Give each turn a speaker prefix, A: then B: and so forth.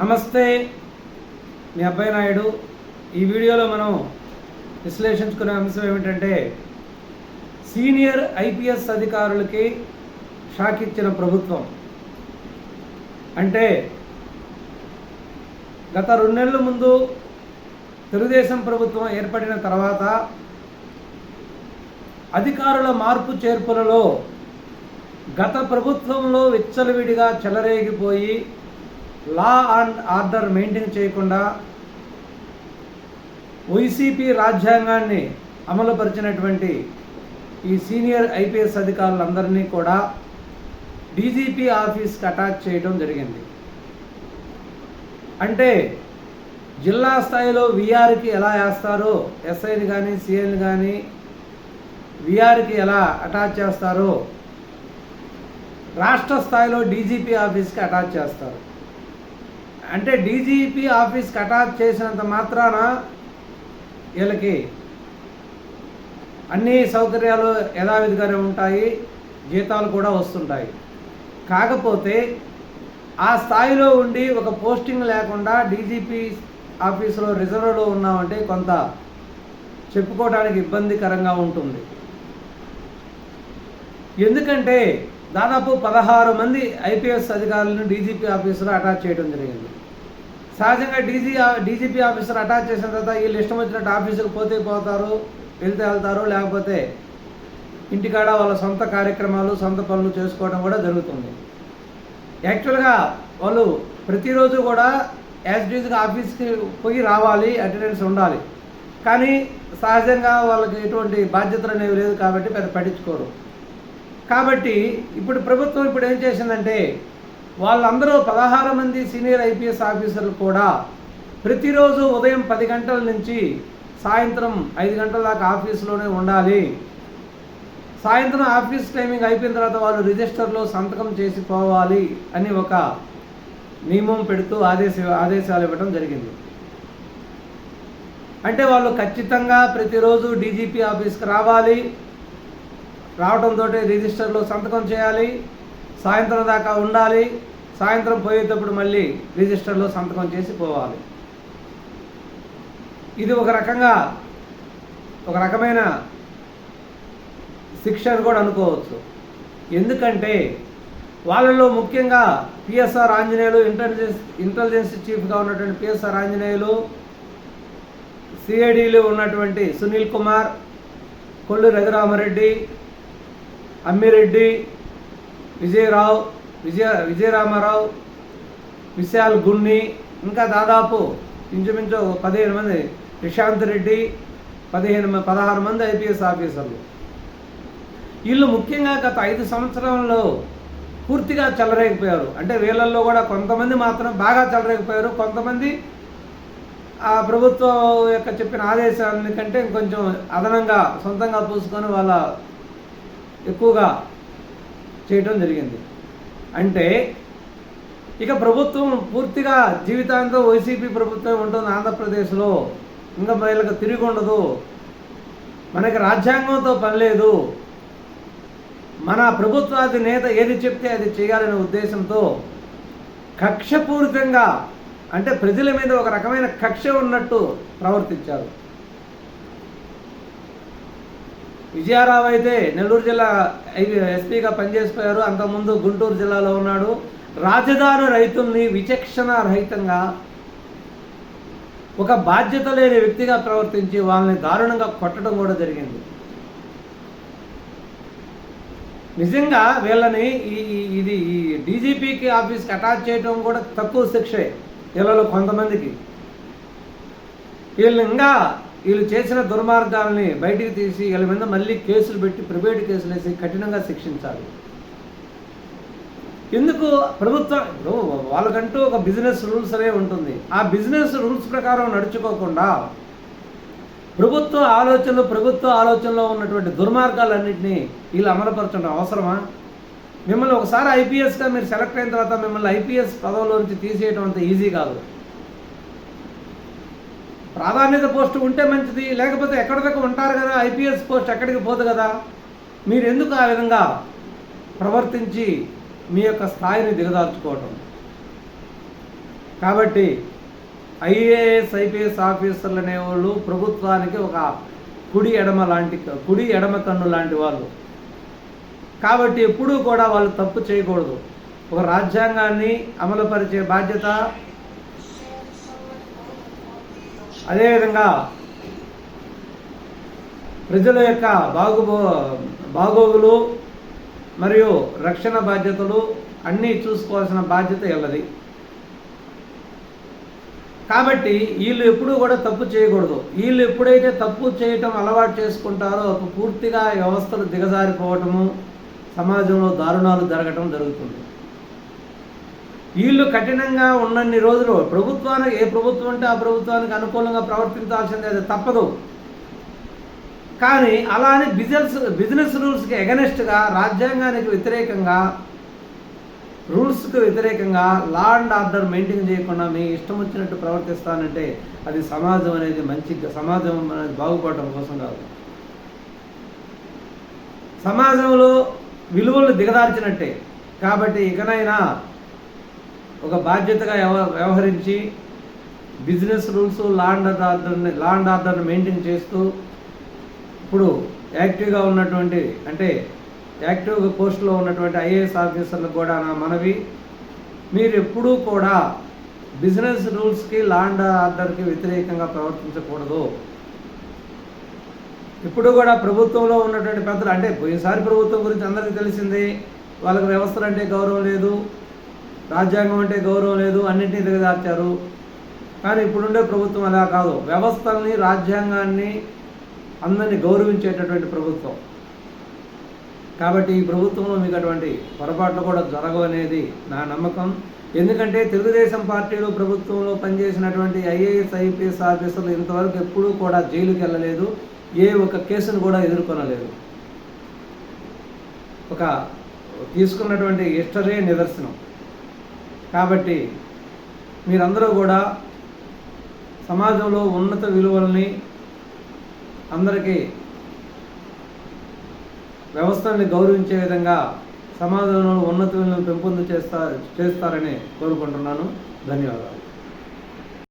A: నమస్తే. మీ అబ్బాయి నాయుడు. ఈ వీడియోలో మనం విశ్లేషించుకునే అంశం ఏమిటంటే సీనియర్ ఐపీఎస్ అధికారులకి షాక్ ఇచ్చిన ప్రభుత్వం. అంటే గత రెండు నెలల ముందు తెలుగుదేశం ప్రభుత్వం ఏర్పడిన తర్వాత అధికారుల మార్పు చేర్పులలో గత ప్రభుత్వంలో విచ్చలవిడిగా చెలరేగిపోయి లా అండ్ ఆర్డర్ మెయింటైన్ చేయకుండా వైసీపీ రాజ్యాంగాన్ని అమలుపరిచినటువంటి ఈ సీనియర్ ఐపీఎస్ అధికారులందరినీ కూడా డీజీపీ ఆఫీస్కి అటాచ్ చేయడం జరిగింది. అంటే జిల్లా స్థాయిలో విఆర్కి ఎలా వేస్తారో ఎస్ఐని కానీ సిఐని కానీ విఆర్కి ఎలా అటాచ్ చేస్తారో రాష్ట్ర స్థాయిలో డీజీపీ ఆఫీస్కి అటాచ్ చేస్తారు. అంటే డీజీపీ ఆఫీస్కి అటాచ్ చేసినంత మాత్రాన వీళ్ళకి అన్ని సౌకర్యాలు యథావిధిగానే ఉంటాయి జీతాలు కూడా వస్తుంటాయి. కాకపోతే ఆ స్థాయిలో ఉండి ఒక పోస్టింగ్ లేకుండా డీజీపీ ఆఫీసులో రిజర్వ్లో ఉన్నామంటే కొంత చెప్పుకోవడానికి ఇబ్బందికరంగా ఉంటుంది. ఎందుకంటే దాదాపు పదహారు మంది ఐపీఎస్ అధికారులను డీజీపీ ఆఫీసులో అటాచ్ చేయడం జరిగింది. సహజంగా డీజీ డీజీపీ ఆఫీసర్ అటాచ్ చేసిన తర్వాత వీళ్ళు ఇష్టం వచ్చినట్టు ఆఫీసులు పోతే పోతారు వెళ్తే వెళ్తారు లేకపోతే ఇంటికాడ వాళ్ళ సొంత కార్యక్రమాలు సొంత పనులు చేసుకోవడం కూడా జరుగుతుంది. యాక్చువల్గా వాళ్ళు ప్రతిరోజు కూడా యాజ్ డీజ్గా ఆఫీస్కి పోయి రావాలి అటెండెన్స్ ఉండాలి. కానీ సహజంగా వాళ్ళకి ఎటువంటి బాధ్యతలు అనేవి లేదు కాబట్టి పెద్ద పట్టించుకోరు. కాబట్టి ఇప్పుడు ప్రభుత్వం ఇప్పుడు ఏం చేసిందంటే వాళ్ళందరూ పదహారు మంది సీనియర్ ఐపీఎస్ ఆఫీసర్లు కూడా ప్రతిరోజు ఉదయం పది గంటల నుంచి సాయంత్రం ఐదు గంటల దాకా ఆఫీసులోనే ఉండాలి. సాయంత్రం ఆఫీస్ టైమింగ్ అయిపోయిన తర్వాత వాళ్ళు రిజిస్టర్లో సంతకం చేసిపోవాలి అని ఒక నియమం పెడుతూ ఆదేశ ఆదేశాలు ఇవ్వడం జరిగింది. అంటే వాళ్ళు ఖచ్చితంగా ప్రతిరోజు డీజీపీ ఆఫీస్కి రావాలి. రావడంతో రిజిస్టర్లో సంతకం చేయాలి. సాయంత్రం దాకా ఉండాలి. సాయంత్రం పోయేటప్పుడు మళ్ళీ రిజిస్టర్లో సంతకం చేసి పోవాలి. ఇది ఒక రకంగా ఒక రకమైన శిక్ష అని కూడా అనుకోవచ్చు. ఎందుకంటే వాళ్ళలో ముఖ్యంగా పిఎస్ఆర్ ఆంజనేయులు ఇంటెలిజెన్స్ ఇంటెలిజెన్స్ చీఫ్గా ఉన్నటువంటి పిఎస్ఆర్ ఆంజనేయులు సిఐడిలో ఉన్నటువంటి సునీల్ కుమార్ కొల్లు రఘురామరెడ్డి అమ్మిరెడ్డి విజయరావు విజయ విజయరామారావు విశాల్ గున్ని ఇంకా దాదాపు ఇంచుమించు పదిహేను మంది ప్రశాంత్ రెడ్డి పదిహేను పదహారు మంది ఐపీఎస్ ఆఫీసర్లు. వీళ్ళు ముఖ్యంగా గత ఐదు సంవత్సరంలో పూర్తిగా చెలరేగిపోయారు. అంటే వీళ్ళల్లో కూడా కొంతమంది మాత్రం బాగా చెలరేగిపోయారు. కొంతమంది ఆ ప్రభుత్వం యొక్క చెప్పిన ఆదేశాన్ని కంటే ఇంకొంచెం అదనంగా సొంతంగా పూసుకొని వాళ్ళ ఎక్కువగా చేయటం జరిగింది. అంటే ఇక ప్రభుత్వం పూర్తిగా జీవితాంతం వైసీపీ ప్రభుత్వం ఉంటుంది ఆంధ్రప్రదేశ్లో. ఇంకా వీళ్ళకి తిరిగి ఉండదు. మనకి రాజ్యాంగంతో పని లేదు. మన ప్రభుత్వాది నేత ఏది చెప్తే అది చేయాలనే ఉద్దేశంతో కక్షపూరితంగా అంటే ప్రజల మీద ఒక రకమైన కక్ష ఉన్నట్టు ప్రవర్తించారు. విజయారావు అయితే నెల్లూరు జిల్లా ఎస్పీగా పనిచేసిపోయారు. అంతకుముందు గుంటూరు జిల్లాలో ఉన్నాడు. రాజధాని రైతుల్ని విచక్షణ రహితంగా ఒక బాధ్యత లేని వ్యక్తిగా ప్రవర్తించి వాళ్ళని దారుణంగా కొట్టడం కూడా జరిగింది. నిజంగా వీళ్ళని ఈ ఇది ఈ డీజీపీకి ఆఫీస్కి అటాచ్ చేయడం కూడా తక్కువ శిక్షే వీళ్ళలో కొంతమందికి. వీళ్ళు ఇంకా వీళ్ళు చేసిన దుర్మార్గాలని బయటికి తీసి వీళ్ళ మీద మళ్ళీ కేసులు పెట్టి ప్రైవేట్ కేసులు వేసి కఠినంగా శిక్షించాలి. ఎందుకు? ప్రభుత్వం ఇప్పుడు వాళ్ళకంటూ ఒక బిజినెస్ రూల్స్ అనే ఉంటుంది. ఆ బిజినెస్ రూల్స్ ప్రకారం నడుచుకోకుండా ప్రభుత్వ ఆలోచనలు ప్రభుత్వ ఆలోచనలో ఉన్నటువంటి దుర్మార్గాలన్నింటినీ వీళ్ళు అమలుపరచడం అవసరమా? మిమ్మల్ని ఒకసారి ఐపీఎస్గా మీరు సెలెక్ట్ అయిన తర్వాత మిమ్మల్ని ఐపీఎస్ పదవిలో నుంచి తీసేయడం అంత ఈజీ కాదు. ప్రాధాన్యత పోస్టు ఉంటే మంచిది లేకపోతే ఎక్కడిదక్కడ ఉంటారు కదా ఐపీఎస్ పోస్ట్ ఎక్కడికి పోదు కదా. మీరు ఎందుకు ఆ విధంగా ప్రవర్తించి మీ యొక్క స్థాయిని దిగదార్చుకోవటం? కాబట్టి ఐఏఎస్ ఐపీఎస్ ఆఫీసర్లు అనేవాళ్ళు ప్రభుత్వానికి ఒక కుడి ఎడమ లాంటి కుడి ఎడమ కన్ను లాంటి వాళ్ళు. కాబట్టి ఎప్పుడూ కూడా వాళ్ళు తప్పు చేయకూడదు. ఒక రాజ్యాంగాన్ని అమలుపరిచే బాధ్యత అదేవిధంగా ప్రజల యొక్క బాగుబో బాగోగులు మరియు రక్షణ బాధ్యతలు అన్నీ చూసుకోవాల్సిన బాధ్యత వీళ్ళది కాబట్టి వీళ్ళు ఎప్పుడూ కూడా తప్పు చేయకూడదు. వీళ్ళు ఎప్పుడైతే తప్పు చేయటం అలవాటు చేసుకుంటారో పూర్తిగా వ్యవస్థలు దిగజారిపోవటము సమాజంలో దారుణాలు జరగటం జరుగుతుంది. వీళ్ళు కఠినంగా ఉన్నన్ని రోజులు ప్రభుత్వానికి ఏ ప్రభుత్వం అంటే ఆ ప్రభుత్వానికి అనుకూలంగా ప్రవర్తించాల్సిందే అది తప్పదు. కానీ అలా అని బిజినెస్ బిజినెస్ రూల్స్కి ఎగనెస్ట్గా రాజ్యాంగానికి వ్యతిరేకంగా రూల్స్కి వ్యతిరేకంగా లా అండ్ ఆర్డర్ మెయింటైన్ చేయకుండా మీ ఇష్టం వచ్చినట్టు ప్రవర్తిస్తానంటే అది సమాజం అనేది మంచి సమాజం అనేది బాగుపడటం కోసం కాదు. సమాజంలో విలువలు దిగదార్చినట్టే. కాబట్టి ఇకనైనా ఒక బాధ్యతగా వ్యవహరించి బిజినెస్ రూల్స్ లా అండ్ ఆర్డర్ని లా అండ్ ఆర్డర్ని మెయింటైన్ చేస్తూ ఇప్పుడు యాక్టివ్గా ఉన్నటువంటి అంటే యాక్టివ్గా పోస్టులో ఉన్నటువంటి ఐఏఎస్ ఆఫీసర్లకు కూడా నా మనవి. మీరు ఎప్పుడూ కూడా బిజినెస్ రూల్స్కి లా అండ్ ఆర్డర్కి వ్యతిరేకంగా ప్రవర్తించకూడదు. ఇప్పుడు కూడా ప్రభుత్వంలో ఉన్నటువంటి పెద్దలు అంటే పోయినసారి ప్రభుత్వం గురించి అందరికీ తెలిసింది వాళ్ళకి వ్యవస్థలు అంటే గౌరవం లేదు. రాజ్యాంగం అంటే గౌరవం లేదు అన్నింటినీ దిగజార్చారు. కానీ ఇప్పుడుండే ప్రభుత్వం అలా కాదు. వ్యవస్థల్ని రాజ్యాంగాన్ని అందరినీ గౌరవించేటటువంటి ప్రభుత్వం. కాబట్టి ఈ ప్రభుత్వంలో మీకు అటువంటి పొరపాట్లు కూడా జరగవనేది నా నమ్మకం. ఎందుకంటే తెలుగుదేశం పార్టీలో ప్రభుత్వంలో పనిచేసినటువంటి ఐఏఎస్ ఐపీఎస్ ఆఫీసర్లు ఇంతవరకు ఎప్పుడూ కూడా జైలుకి వెళ్ళలేదు. ఏ ఒక్క కేసును కూడా ఎదుర్కొనలేదు. ఒక తీసుకున్నటువంటి హిస్టరీ నిదర్శనం. కాబట్టి మీరందరూ కూడా సమాజంలో ఉన్నత విలువల్ని అందరికీ వ్యవస్థల్ని గౌరవించే విధంగా సమాజంలో ఉన్నత విలువలను పెంపొందు చేస్తా చేస్తారని కోరుకుంటున్నాను. ధన్యవాదాలు.